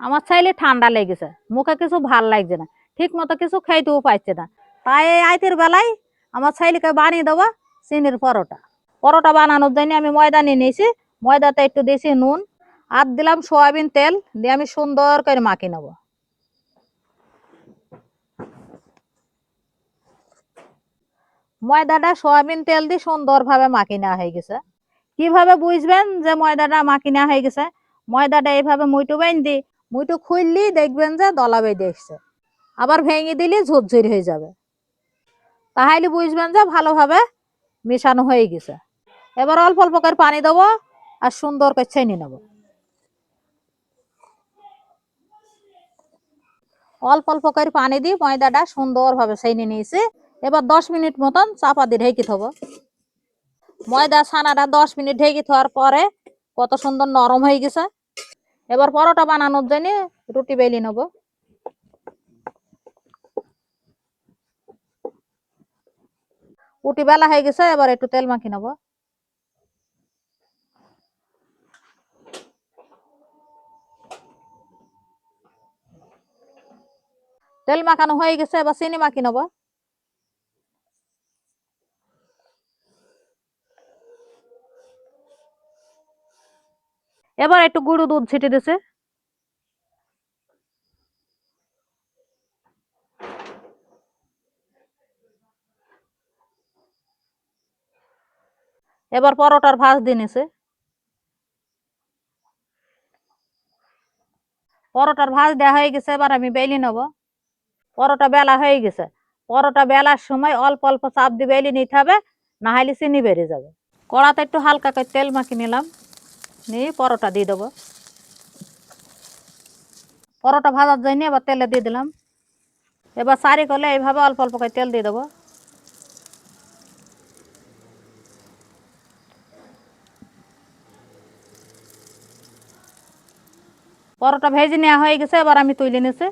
আমার ছেলে ঠান্ডা লেগেছে, মুখে কিছু ভালো লাগছে না ঠিক মতো কিছু খাইতেও পাচ্ছে না। তাই আইতের বেলায় আমার ছেলেকে বানিয়ে দেবো চিনির পরোটা। পরোটা বানানোর জন্য আমি ময়দা নিয়ে নিয়েছি, ময়দাতে একটু দিয়েছি নুন, আর দিলাম সয়াবিন তেল, দিয়ে আমি সুন্দর করে মাখিয়ে নেব। ময়দাটা সয়াবিন তেল দিয়ে সুন্দরভাবে মাখিয়ে নেওয়া হয়ে গেছে। কীভাবে বুঝবেন যে ময়দাটা মাখিয়ে নেওয়া হয়ে গেছে? ময়দাটা এইভাবে মুইটু বাইন দি মুইটু খুললি দেখবেন যে দলা বেঁধে এসছে আবার ভেঙে দিলে ঝুরঝুরি হয়ে যাবে। তাহলে বুঝবেন যে ভালোভাবে মেশানো হয়ে গেছে। এবার অল্প অল্প করে পানি দেবো আর সুন্দর করে ছেনে নেব। অল্প অল্প করে পানি দিয়ে ময়দাটা সুন্দরভাবে ছেনে নিয়েছি। এবার দশ মিনিট মতন চাপা দিয়ে ঢেকে থব। ময়দা ছানাটা দশ মিনিট ঢেকে থাওয়ার পরে কত সুন্দর নরম হয়ে গেছে। এবার পরোটা বানানোর জন্য রুটি বেলি নেব। রুটি বেলা হয়ে গেছে, এবার একটু তেল মাখি নেব। তেল মাখানো হয়ে গেছে, এবার চিনি মাখি নেব। এবার একটু গুঁড়ো দুধ ছিটে দিছে। এবার পরোটার ভাজ দিয়ে নিছে। পরোটার ভাজ দেওয়া হয়ে গেছে, এবার আমি বেলি নেব। পরোটা বেলা হয়ে গেছে। পরোটা বেলার সময় অল্প অল্প চাপ দিয়ে বেলি নিতে হবে না হলে চিনি বেরিয়ে যাবে। কড়াতে একটু হালকা করে তেল মাখি নিলাম। নিয়ে পরোটা দিয়ে দেবো। পরোটা ভাজার জন্য এবার তেলে দিয়ে দিলাম। এবার সারি করলে এইভাবে অল্প অল্প করে তেল দিয়ে দেবো। পরোটা ভেজে নেওয়া হয়ে গেছে, এবার আমি তুলে নিছি।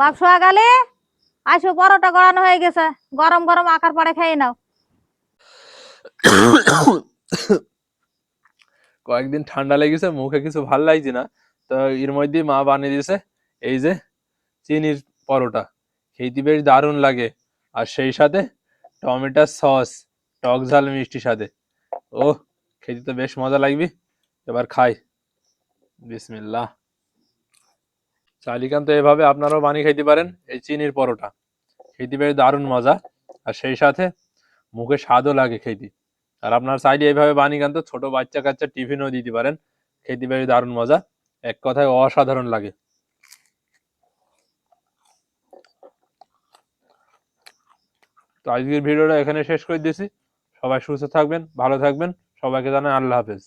বাক্স আগালে আসো পরোটা গড়ানো হয়ে গেছে। গরম গরম আকার পরে খেয়ে নাও। কয়েকদিন ঠান্ডা লেগেছে, মুখে কিছু ভালো লাগছে না। তো এর মধ্যে মা বানিয়ে দিয়েছে, এই যে চিনির পরোটা। খেতে বেশ দারুণ লাগে। আর সেই সাথে টমেটোর সস, টক ঝাল মিষ্টির সাথে। ও খেতে তো বেশ মজা লাগবে। এবার খাই। বিসমিল্লাহ। চালিকান তো এভাবে আপনারাও বানিয়ে খাইতে পারেন এই চিনির পরোটা। খেতে বেশ দারুণ মজা। আর সেই সাথে মুখে স্বাদও লাগে খেতে। আর আপনার চাইলে এইভাবে বানি গান তো ছোট বাচ্চা কাচ্চা টিফিনও দিতে পারেন। খেতে পারি দারুণ মজা। এক কথায় অসাধারণ লাগে। তো আজকের ভিডিওটা এখানে শেষ করে দিয়েছি। সবাই সুস্থ থাকবেন, ভালো থাকবেন। সবাইকে জানাই আল্লাহ হাফেজ।